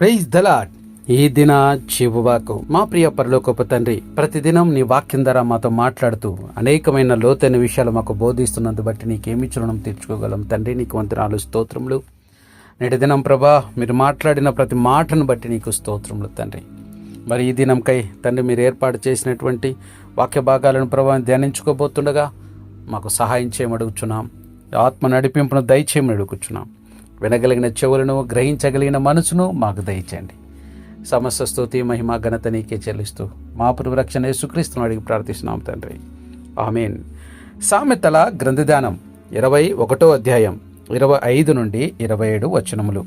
Praise the Lord ఈ దిన చివువాకు మా ప్రియ పరలోకపు తండ్రి ప్రతిదినం నీ వాక్యం ద్వారా మాతో మాట్లాడుతూ అనేకమైన లోతైన విషయాలు మాకు బోధిస్తున్నందు బట్టి నీకేమి చురణం తీర్చుకోగలం? తండ్రి నీకు వంతనాలు స్తోత్రములు. నేటి దినం ప్రభా మీరు మాట్లాడిన ప్రతి మాటను బట్టి నీకు స్తోత్రములు తండ్రి. మరి ఈ దినంకై తండ్రి మీరు ఏర్పాటు చేసినటువంటి వాక్య భాగాలను ప్రభా ధ్యానించుకోబోతుండగా మాకు సహాయం చేయమడుగుచున్నాం. ఆత్మ నడిపింపును దయచేయమని అడుగుచున్నాం. వినగలిగిన చెవులను గ్రహించగలిగిన మనసును మాకు దయచేయండి. సమస్త స్థుతి మహిమ ఘనత నీకే చెల్లిస్తూ మా రక్షణ యేసుక్రీస్తును అడిగి ప్రార్థిస్తున్నాం తండ్రి. ఆమెన్. సామెతల గ్రంథదానం ఇరవై ఒకటో అధ్యాయం ఇరవై ఐదు నుండి ఇరవై ఏడు వచనములు.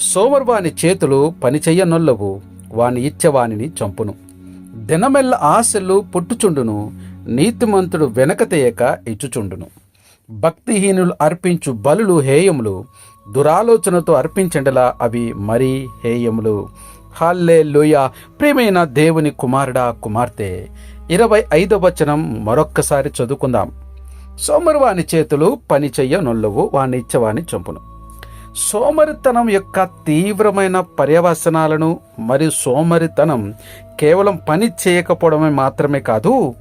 సోమర్వాని చేతులు పనిచెయ్యనొల్లవు వాని ఇచ్చవానిని చంపును. దినమెల్ల ఆశలు పుట్టుచుండును నీతిమంతుడు వెనక ఇచ్చుచుండును. భక్తిహీనులు అర్పించు బలులు హేయములు దురాలోచనతో అర్పించండలా అవి మరీ హేయములు. హల్లే ప్రియమైన దేవుని కుమారుడా కుమార్తె ఇరవై ఐదవ వచనం మరొక్కసారి చదువుకుందాం. సోమరివాని చేతులు పని చెయ్య నొల్లవు వాని ఇచ్చవాని చంపును. సోమరితనం యొక్క తీవ్రమైన పర్యవసనాలను మరియు సోమరితనం కేవలం పని చేయకపోవడమే మాత్రమే కాదు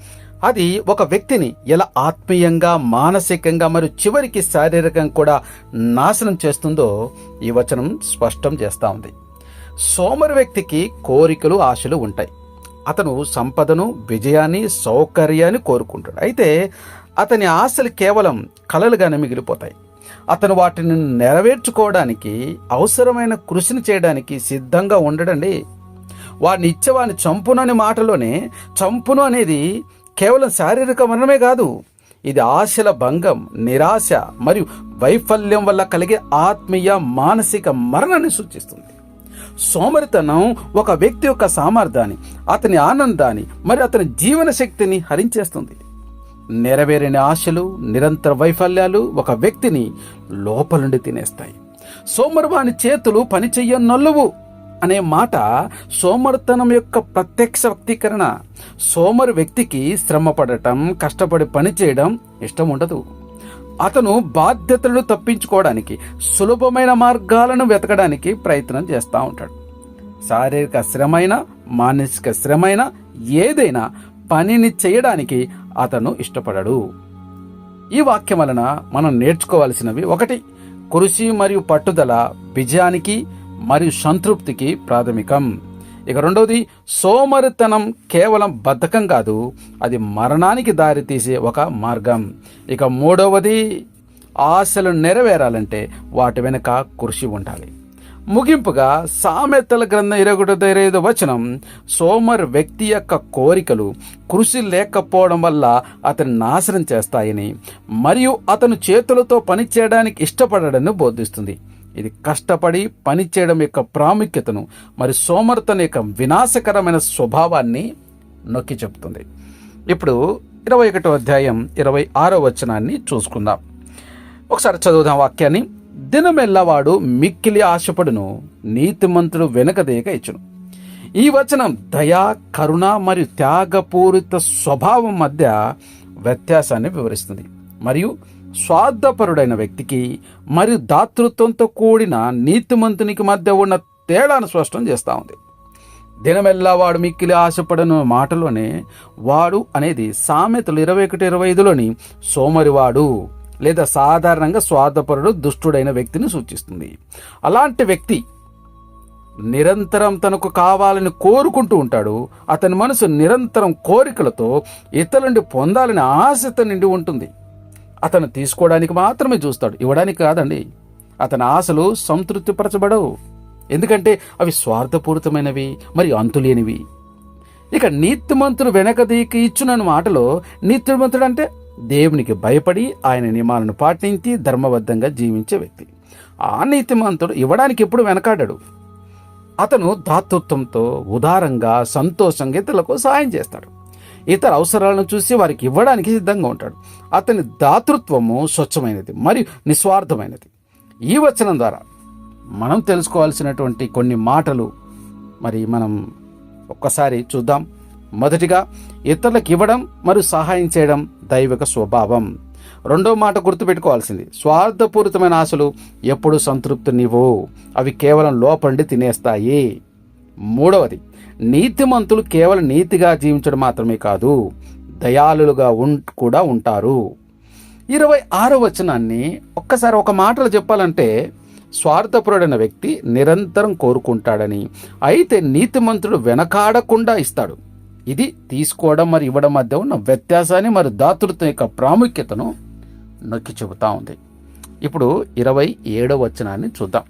అది ఒక వ్యక్తిని ఎలా ఆత్మీయంగా మానసికంగా మరియు చివరికి శారీరకంగా కూడా నాశనం చేస్తుందో ఈ వచనం స్పష్టం చేస్తూ ఉంది. సోమరి వ్యక్తికి కోరికలు ఆశలు ఉంటాయి. అతను సంపదను విజయాన్ని సౌకర్యాన్ని కోరుకుంటాడు. అయితే అతని ఆశలు కేవలం కలలుగానే మిగిలిపోతాయి. అతను వాటిని నెరవేర్చుకోవడానికి అవసరమైన కృషిని చేయడానికి సిద్ధంగా ఉండడండి. వాడిని ఇచ్చేవాడిని అనే మాటలోనే చంపును అనేది కేవలం శారీరక మరణమే కాదు ఇది ఆశల భంగం నిరాశ మరియు వైఫల్యం వల్ల కలిగే ఆత్మీయ మానసిక మరణాన్ని సూచిస్తుంది. సోమరితనం ఒక వ్యక్తి యొక్క సామర్థ్యాన్ని అతని ఆనందాన్ని మరి అతని జీవన శక్తిని హరించేస్తుంది. నెరవేరని ఆశలు నిరంతర వైఫల్యాలు ఒక వ్యక్తిని లోపలుండి తినేస్తాయి. సోమరివాని చేతులు పని నొల్లువు అనే మాట సోమరితనం యొక్క ప్రత్యక్ష వ్యక్తీకరణ. సోమరు వ్యక్తికి శ్రమ పడటం కష్టపడి పని చేయడం ఇష్టం ఉండదు. అతను బాధ్యతలను తప్పించుకోవడానికి సులభమైన మార్గాలను వెతకడానికి ప్రయత్నం చేస్తూ ఉంటాడు. శారీరక శ్రమైన మానసిక శ్రమైన ఏదైనా పనిని చేయడానికి అతను ఇష్టపడడు. ఈ వాక్యం వలన మనం నేర్చుకోవాల్సినవి ఒకటి. కృషి మరియు పట్టుదల విజయానికి మరియు సంతృప్తికి ప్రాథమికం. ఇక రెండవది సోమరితనం కేవలం బద్ధకం కాదు అది మరణానికి దారితీసే ఒక మార్గం. ఇక మూడవది ఆశలు నెరవేరాలంటే వాటి వెనుక కృషి ఉండాలి. ముగింపుగా సామెతల గ్రంథం ఇరవై ఐదు వచనం సోమర్ వ్యక్తి యొక్క కోరికలు కృషి లేకపోవడం వల్ల అతను నాశనం చేస్తాయని మరియు అతను చేతులతో పని చేయడానికి బోధిస్తుంది. ఇది కష్టపడి పనిచేయడం యొక్క ప్రాముఖ్యతను మరి సోమర్తన యొక్క వినాశకరమైన స్వభావాన్ని నొక్కి చెప్తుంది. ఇప్పుడు ఇరవై ఒకటో అధ్యాయం ఇరవై ఆరో వచనాన్ని చూసుకుందాం. ఒకసారి చదువుదాం వాక్యాన్ని. దినమెల్లవాడు మిక్కిలి ఆశపడును నీతిమంతుడు వెనకదేక ఇచ్చును. ఈ వచనం దయా కరుణ మరియు త్యాగపూరిత స్వభావం మధ్య వ్యత్యాసాన్ని వివరిస్తుంది. మరియు స్వార్థపరుడైన వ్యక్తికి మరియు దాతృత్వంతో కూడిన నీతిమంతునికి మధ్య ఉన్న తేడాను స్పష్టం చేస్తూ ఉంది. దినమెల్లా వాడు మిక్కిలి ఆశపడను మాటలోనే వాడు అనేది సామెతలు ఇరవై ఒకటి ఇరవై ఐదులోని సోమరివాడు లేదా సాధారణంగా స్వార్థపరుడు దుష్టుడైన వ్యక్తిని సూచిస్తుంది. అలాంటి వ్యక్తి నిరంతరం తనకు కావాలని కోరుకుంటూ ఉంటాడు. అతని మనసు నిరంతరం కోరికలతో ఇతరులని పొందాలని ఆశతో నిండి ఉంటుంది. అతను తీసుకోవడానికి మాత్రమే చూస్తాడు. ఇవ్వడానికి కాదండి. అతని ఆశలు సంతృప్తిపరచబడవు. ఎందుకంటే అవి స్వార్థపూరితమైనవి మరి అంతులేనివి. ఇక నీతిమంతుడు వెనకదీకి ఇచ్చునని మాటలో నీతిమంతుడు అంటే దేవునికి భయపడి ఆయన నియమాలను పాటించి ధర్మబద్ధంగా జీవించే వ్యక్తి. ఆ నీతిమంతుడు ఇవ్వడానికి ఎప్పుడు వెనకాడాడు. అతను దాతృత్వంతో ఉదారంగా సంతోషంగా ఇతరులకు సహాయం చేస్తాడు. ఇతర అవసరాలను చూసి వారికి ఇవ్వడానికి సిద్ధంగా ఉంటాడు. అతని దాతృత్వము స్వచ్ఛమైనది మరియు నిస్వార్థమైనది. ఈ వచనం ద్వారా మనం తెలుసుకోవాల్సినటువంటి కొన్ని మాటలు మరి మనం ఒక్కసారి చూద్దాం. మొదటిగా ఇతరులకు ఇవ్వడం మరియు సహాయం చేయడం దైవిక స్వభావం. రెండో మాట గుర్తుపెట్టుకోవాల్సింది. స్వార్థపూరితమైన ఆశలు ఎప్పుడు సంతృప్తినివ్వు అవి కేవలం లోపండి తినేస్తాయి. మూడవది నీతిమంతులు కేవలం నీతిగా జీవించడం మాత్రమే కాదు దయాళులుగా ఉం కూడా ఉంటారు. ఇరవై ఆరో వచనాన్ని ఒక్కసారి ఒక మాటలో చెప్పాలంటే స్వార్థపరుడైన వ్యక్తి నిరంతరం కోరుకుంటాడని. అయితే నీతిమంతుడు వెనకాడకుండా ఇస్తాడు. ఇది తీసుకోవడం మరి ఇవ్వడం మధ్య ఉన్న వ్యత్యాసాన్ని మరి దాతృత్వం యొక్క ప్రాముఖ్యతను నొక్కి చెబుతా ఉంది. ఇప్పుడు ఇరవై ఏడవ వచనాన్ని చూద్దాం.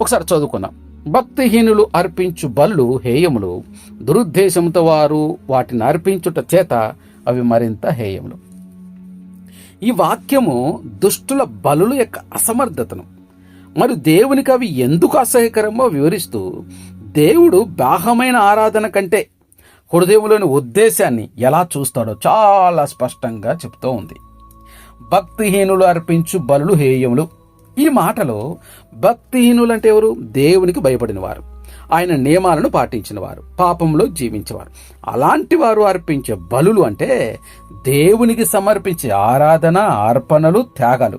ఒకసారి చదువుకుందాం. భక్తిహీనులు అర్పించు బలులు హేయములు. దురుద్దేశంతో వారు వాటిని అర్పించుట చేత అవి మరింత హేయములు. ఈ వాక్యము దుష్టుల బలుల యొక్క అసమర్థతను మరి దేవునికి అవి ఎందుకు అసహ్యకరమో వివరిస్తూ దేవుడు బాహమైన ఆరాధన కంటే హృదయంలోని ఉద్దేశాన్ని ఎలా చూస్తాడో చాలా స్పష్టంగా చెప్తూ ఉంది. భక్తిహీనులు అర్పించు బలులు హేయములు. ఈ మాటలో భక్తిహీనులంటే ఎవరు? దేవునికి భయపడిన వారు ఆయన నియమాలను పాటించిన వారు పాపంలో జీవించేవారు. అలాంటి వారు అర్పించే బలులు అంటే దేవునికి సమర్పించే ఆరాధన అర్పణలు త్యాగాలు.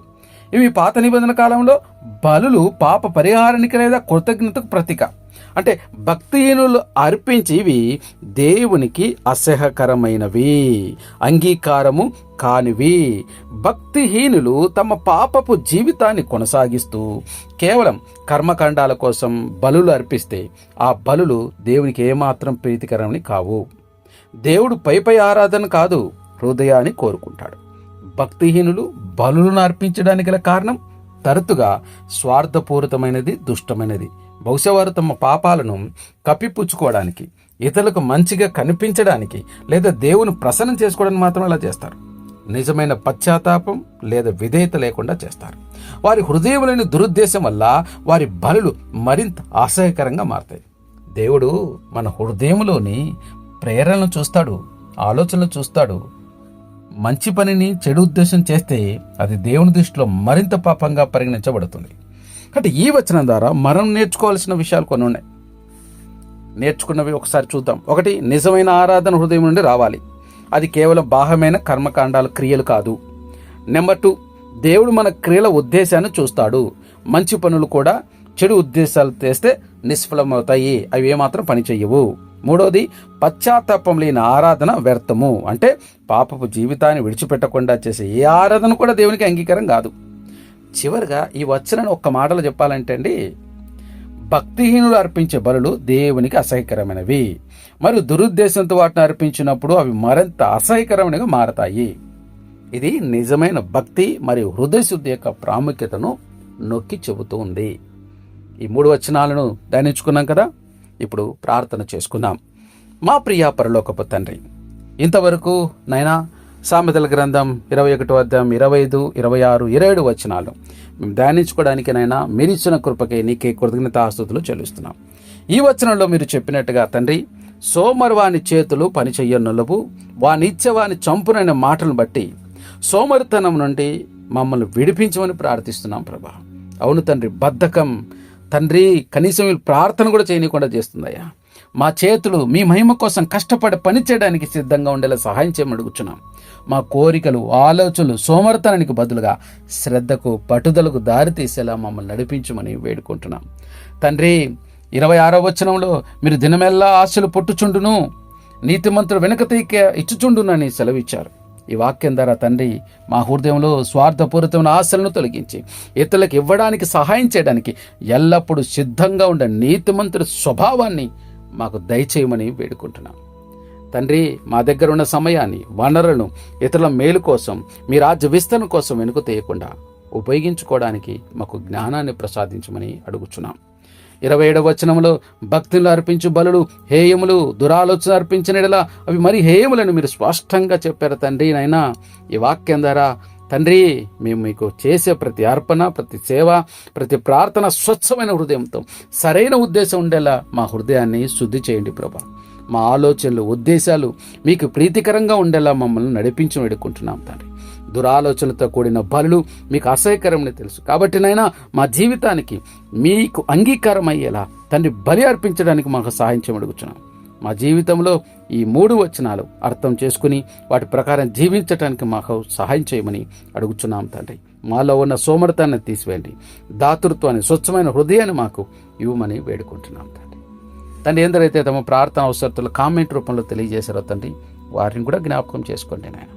ఇవి పాత నిబంధన కాలంలో బలులు పాప పరిహారానికి లేదా కృతజ్ఞతకు ప్రతీక. అంటే భక్తిహీనులు అర్పించివి దేవునికి అసహ్యకరమైనవి. అంగీకారము కానివి. భక్తిహీనులు తమ పాపపు జీవితాన్ని కొనసాగిస్తూ కేవలం కర్మకాండాల కోసం బలులు అర్పిస్తే ఆ బలులు దేవునికి ఏమాత్రం ప్రీతికరమని కావు. దేవుడు పైపై ఆరాధన కాదు హృదయాన్ని కోరుకుంటాడు. భక్తిహీనులు బలులను అర్పించడానికి గల కారణం తరచుగా స్వార్థపూరితమైనది దుష్టమైనది. బహుశా వారు తమ పాపాలను కప్పిపుచ్చుకోవడానికి ఇతరులకు మంచిగా కనిపించడానికి లేదా దేవుని ప్రసన్నం చేసుకోవడానికి మాత్రం అలా చేస్తారు. నిజమైన పశ్చాత్తాపం లేదా విధేయత లేకుండా చేస్తారు. వారి హృదయంలోని దురుద్దేశం వల్ల వారి బలులు మరింత అసహ్యకరంగా మారతాయి. దేవుడు మన హృదయంలోని ప్రేరణను చూస్తాడు ఆలోచనలు చూస్తాడు. మంచి పనిని చెడు ఉద్దేశం చేస్తే అది దేవుని దృష్టిలో మరింత పాపంగా పరిగణించబడుతుంది. కాబట్టి ఈ వచనం ద్వారా మనం నేర్చుకోవాల్సిన విషయాలు కొన్ని ఉన్నాయి. నేర్చుకున్నవి ఒకసారి చూద్దాం. ఒకటి నిజమైన ఆరాధన హృదయం నుండి రావాలి. అది కేవలం బాహమైన కర్మకాండాల క్రియలు కాదు. నెంబర్ టూ దేవుడు మన క్రియల ఉద్దేశాన్ని చూస్తాడు. మంచి పనులు కూడా చెడు ఉద్దేశాలు చేస్తే నిష్ఫలమవుతాయి. అవి ఏమాత్రం పని మూడోది పశ్చాత్తాపం లేని ఆరాధన వ్యర్థము. అంటే పాపపు జీవితాన్ని విడిచిపెట్టకుండా చేసే ఏ ఆరాధన కూడా దేవునికి అంగీకారం కాదు. చివరిగా ఈ వచనను ఒక్క మాటలు చెప్పాలంటే అండి భక్తిహీనులు అర్పించే బలులు దేవునికి అసహ్యకరమైనవి. మరియు దురుద్దేశంతో వాటిని అర్పించినప్పుడు అవి మరింత అసహ్యకరమైనగా మారతాయి. ఇది నిజమైన భక్తి మరియు హృదయశుద్ధి యొక్క ప్రాముఖ్యతను నొక్కి చెబుతూ ఉంది. ఈ మూడు వచనాలను ధ్యానించుకున్నాం కదా? ఇప్పుడు ప్రార్థన చేసుకుందాం. మా ప్రియ పరలోకపు తండ్రి ఇంతవరకు నైనా సామెతల గ్రంథం ఇరవై ఒకటో అధ్యాయం ఇరవై ఐదు ఇరవై ఆరు ఇరవై ఏడు వచనాలు. మేము ధ్యానించుకోవడానికైనా మీరు ఇచ్చిన కృపకే నీకే కృతజ్ఞత ఆస్తుతులు చెల్లిస్తున్నాం. ఈ వచనంలో మీరు చెప్పినట్టుగా తండ్రి సోమరు వాని చేతులు పని చెయ్యనులవు వానిచ్చే వాని చంపునైన మాటలను బట్టి సోమరితనం నుండి మమ్మల్ని విడిపించమని ప్రార్థిస్తున్నాం ప్రభా. అవును తండ్రి బద్ధకం తండ్రి కనీసం వీళ్ళు ప్రార్థన కూడా చేయనీయకుండా చేస్తుందయ్యా. మా చేతులు మీ మహిమ కోసం కష్టపడి పని చేయడానికి సిద్ధంగా ఉండేలా సహాయం చేయమడుగుచున్నాం మా కోరికలు ఆలోచనలు సోమర్తనానికి బదులుగా శ్రద్ధకు పట్టుదలకు దారి తీసేలా మమ్మల్ని నడిపించమని వేడుకుంటున్నాం. తండ్రి ఇరవై ఆరో వచనంలో మీరు దినమెల్లా ఆశలు పుట్టుచుండును నీతిమంతుడు వెనక తీక ఇచ్చుచుండునని సెలవిచ్చారు. ఈ వాక్యం ద్వారా తండ్రి మా హృదయంలో స్వార్థపూరితమైన ఆశలను తొలగించి ఇతరులకు ఇవ్వడానికి సహాయం చేయడానికి ఎల్లప్పుడూ సిద్ధంగా ఉండే నీతిమంతుడి స్వభావాన్ని మాకు దయచేయమని వేడుకుంటున్నాం. తండ్రి మా దగ్గర ఉన్న సమయాన్ని వనరులను ఇతరుల మేలు కోసం మీ రాజ్య విస్తరణ కోసం వెనుక తీయకుండా ఉపయోగించుకోవడానికి మాకు జ్ఞానాన్ని ప్రసాదించమని అడుగుచున్నాం. ఇరవై ఏడవ వచనంలో భక్తులు అర్పించు బలులు హేయములు దురాలోచన అర్పించిన ఎడల అవి మరి హేయములను మీరు స్పష్టంగా చెప్పారు తండ్రి? నైనా ఈ వాక్యం ద్వారా తండ్రి మేము మీకు చేసే ప్రతి అర్పణ ప్రతి సేవ ప్రతి ప్రార్థన స్వచ్ఛమైన హృదయంతో సరైన ఉద్దేశం ఉండేలా మా హృదయాన్ని శుద్ధి చేయండి ప్రభా. మా ఆలోచనలు ఉద్దేశాలు మీకు ప్రీతికరంగా ఉండేలా మమ్మల్ని నడిపించి వేడుకుంటున్నాం తండ్రి. దురాలోచనలతో కూడిన బలులు మీకు అసహ్యకరమని తెలుసు. కాబట్టి నైనా మా జీవితానికి మీకు అంగీకారం అయ్యేలా తండ్రి బలి అర్పించడానికి మాకు సహాయం చేయమడుగుచున్నాం మా జీవితంలో ఈ మూడు వచనాలు అర్థం చేసుకుని వాటి ప్రకారం జీవించడానికి మాకు సహాయం చేయమని అడుగుచున్నాం తండ్రి. మాలో ఉన్న సోమరతాన్ని తీసివేయండి. దాతృత్వాన్ని స్వచ్ఛమైన హృదయాన్ని మాకు ఇవ్వమని వేడుకుంటున్నాం తండ్రి. తండ్రి ఎందరైతే తమ ప్రార్థన అవసరతలు కామెంట్ రూపంలో తెలియజేశారో తండ్రి వారిని కూడా జ్ఞాపకం చేసుకోండి నాయన.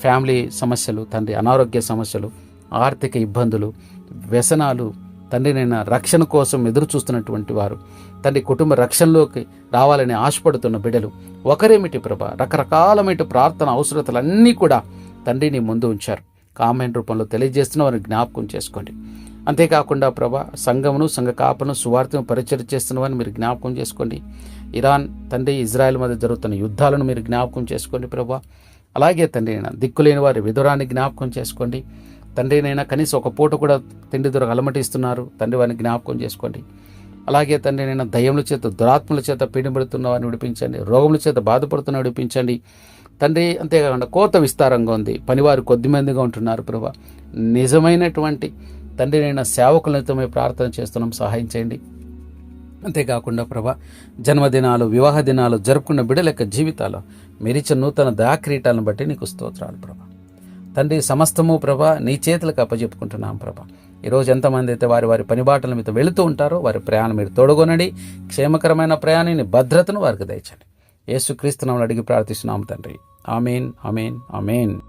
ఫ్యామిలీ సమస్యలు తండ్రి అనారోగ్య సమస్యలు ఆర్థిక ఇబ్బందులు వ్యసనాలు తండ్రి నేను రక్షణ కోసం ఎదురు చూస్తున్నటువంటి వారు తండ్రి కుటుంబ రక్షణలోకి రావాలని ఆశపడుతున్న బిడ్డలు ఒకరేమిటి ప్రభ? రకరకాలమైన ప్రార్థన అవసరతలన్నీ కూడా తండ్రిని ముందు ఉంచారు. కామెంట్ రూపంలో తెలియజేస్తున్న వారిని జ్ఞాపకం చేసుకోండి. అంతేకాకుండా ప్రభా సంఘమును సంఘ కాపను సువార్తను పరిచయం చేస్తున్న వారిని మీరు జ్ఞాపకం చేసుకోండి. ఇరాన్ తండ్రి ఇజ్రాయెల్ మధ్య జరుగుతున్న యుద్ధాలను మీరు జ్ఞాపకం చేసుకోండి ప్రభా. అలాగే తండ్రి అయినా దిక్కులేని వారి విధురాన్ని జ్ఞాపకం చేసుకోండి. తండ్రినైనా కనీసం ఒక పూట కూడా తిండి దొరక అలమటిస్తున్నారు. తండ్రి వారిని జ్ఞాపకం చేసుకోండి. అలాగే తండ్రినైనా దయముల చేత దురాత్మల చేత పీడిపడుతున్న వారిని విడిపించండి. రోగముల చేత బాధపడుతున్న విడిపించండి. తండ్రి అంతేకాకుండా కోత విస్తారంగా ఉంది. పనివారు కొద్దిమందిగా ఉంటున్నారు ప్రభా. నిజమైనటువంటి తండ్రి నేను సేవకులతోమే ప్రార్థన చేస్తున్నాం. సహాయం చేయండి. అంతేకాకుండా ప్రభా జన్మదినాలు వివాహ దినాలు జరుపుకున్న బిడలెక్క యొక్క జీవితాలు మెరిచ నూతన దయాక్రీటాలను బట్టి నీకు స్తోత్రాలు ప్రభా. తండ్రి సమస్తము ప్రభా నీ చేతులకు అప్పచెప్పుకుంటున్నాం ప్రభా. ఈరోజు ఎంతమంది అయితే వారి వారి పనిబాటల మీద వెళుతూ ఉంటారో వారి ప్రయాణం మీరు తోడుగొనండి. క్షేమకరమైన ప్రయాణాన్ని భద్రతను వారికి దయచండి. యేసుక్రీస్తునామని అడిగి ప్రార్థిస్తున్నాం తండ్రి. Amen amen amen.